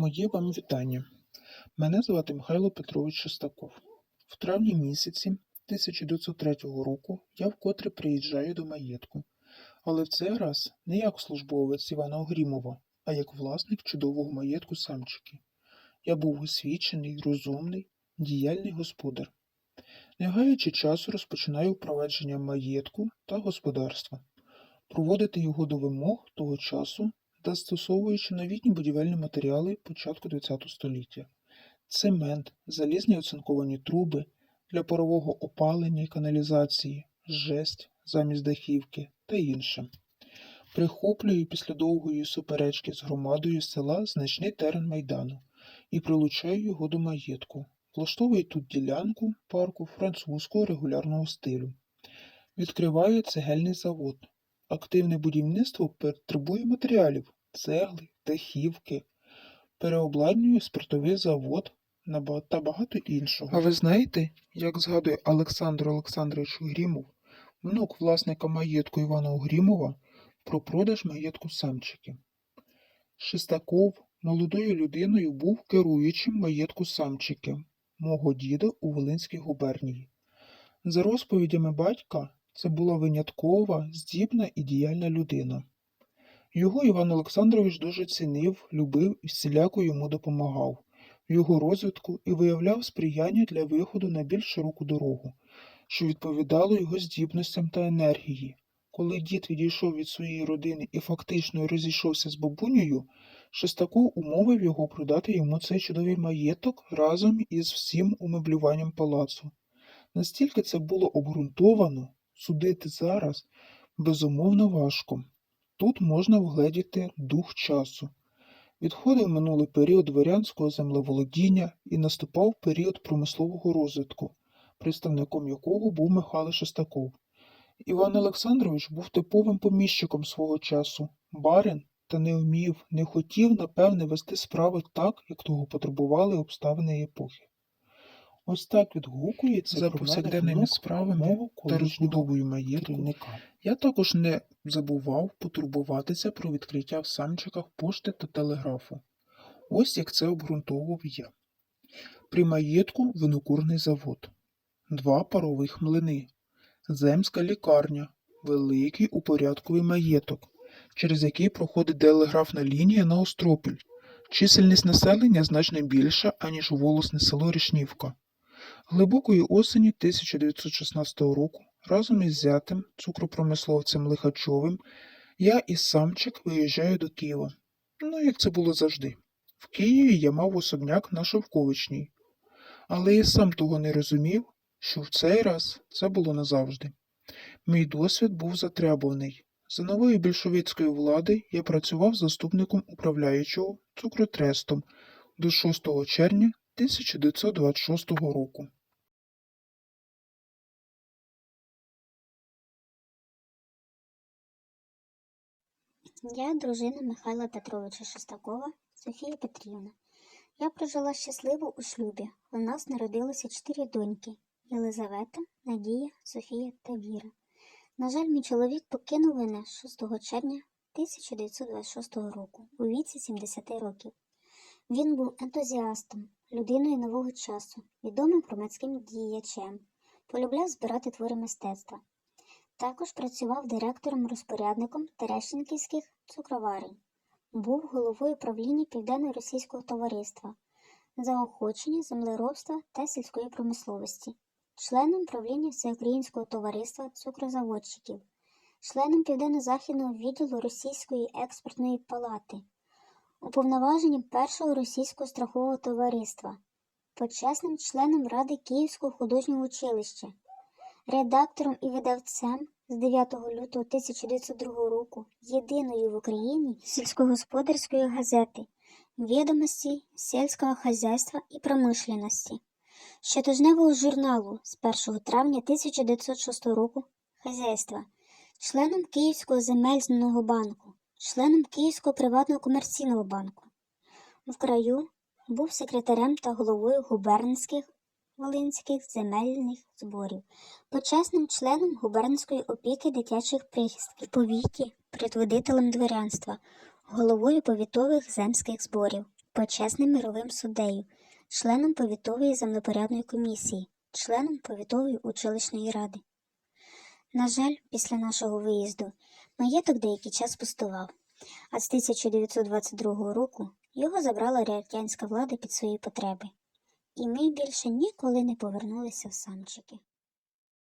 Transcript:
Моє вам вітання. Мене звати Михайло Петрович Шестаков. В травні місяці 1903 року я вкотре приїжджаю до маєтку, але в цей раз не як службовець Івана Огрімова, а як власник чудового маєтку самчики. Я був освічений, розумний, діяльний господар. Не гаючи часу, розпочинаю впровадження маєтку та господарства, проводити його до вимог того часу застосовуючи новітні будівельні матеріали початку ХХ століття, цемент, залізні оцинковані труби для парового опалення і каналізації, жесть замість дахівки та інше. Прихоплюю після довгої суперечки з громадою села значний терен майдану і прилучаю його до маєтку. Влаштовую тут ділянку парку французького регулярного стилю. Відкриваю цегельний завод. Активне будівництво потребує матеріалів, цегли, дахівки, переобладнює спиртовий завод та багато іншого. А ви знаєте, як згадує Олександр Олександрович Грімов, внук власника маєтку Івана Огрімова, про продаж маєтку самчики? Шестаков молодою людиною був керуючим маєтку самчики, мого діда у Волинській губернії. За розповідями батька, це була виняткова, здібна і діяльна людина. Його Іван Олександрович дуже цінив, любив і всіляко йому допомагав в його розвитку і виявляв сприяння для виходу на більш широку дорогу, що відповідало його здібностям та енергії. Коли дід відійшов від своєї родини і фактично розійшовся з бабунею, Шестаков умовив його продати йому цей чудовий маєток разом із всім умеблюванням палацу. Настільки це було обґрунтовано, судити зараз безумовно важко. Тут можна вгледіти дух часу. Відходив минулий період дворянського землеволодіння і наступав період промислового розвитку, представником якого був Михайло Шестаков. Іван Олександрович був типовим поміщиком свого часу, барин, та не вмів, не хотів, напевне, вести справи так, як того потребували обставини епохи. Ось так відгукується За повсякденними справами та розбудовою маєтку я також не забував потурбуватися про відкриття в самчиках пошти та телеграфу. Ось як це обґрунтовував я. При маєтку винокурний завод, два парових млини, земська лікарня, великий упорядковий маєток, через який проходить телеграфна лінія на Остропіль. Чисельність населення значно більша, аніж у волосне село Рішнівка. Глибокої осені 1916 року разом із зятем, цукропромисловцем Лихачовим, я із самчик виїжджаю до Києва. Ну, як це було завжди. В Києві я мав особняк на Шовковичній. Але я сам того не розумів, що в цей раз це було назавжди. Мій досвід був затребуваний. За нової більшовицької влади я працював заступником управляючого цукротрестом до 6 червня 1926 року. Я дружина Михайла Петровича Шестакова Софія Петрівна. Я прожила щасливо у шлюбі. У нас народилося чотири доньки Єлизавета, Надія, Софія та Віра. На жаль, мій чоловік покинув мене 6 червня 1926 року у віці 70 років. Він був ентузіастом, людиною нового часу, відомим громадським діячем, полюбляв збирати твори мистецтва. Також працював директором-розпорядником Терещенківських цукроварень. Був головою правління Південно-Російського товариства, заохочення землеробства та сільської промисловості, членом правління Всеукраїнського товариства цукрозаводчиків, членом Південно-Західного відділу Російської експортної палати, уповноваженим Першого російського страхового товариства, почесним членом Ради Київського художнього училища, редактором і видавцем з 9 лютого 1902 року єдиної в Україні сільськогосподарської газети «Відомості сільського хазяйства і промишленості, щотижневого журналу з 1 травня 1906 року «Хазяйства», членом Київського земельного банку, членом Київського приватного комерційного банку. В краю був секретарем та головою губернських Волинських земельних зборів, почесним членом губернської опіки дитячих прихистків, повіті, предводителем дворянства, головою повітових земських зборів, почесним мировим суддею, членом повітової землепорядної комісії, членом повітової училищної ради. На жаль, після нашого виїзду маєток деякий час пустував, а з 1922 року його забрала радянська влада під свої потреби, і ми більше ніколи не повернулися в самчики.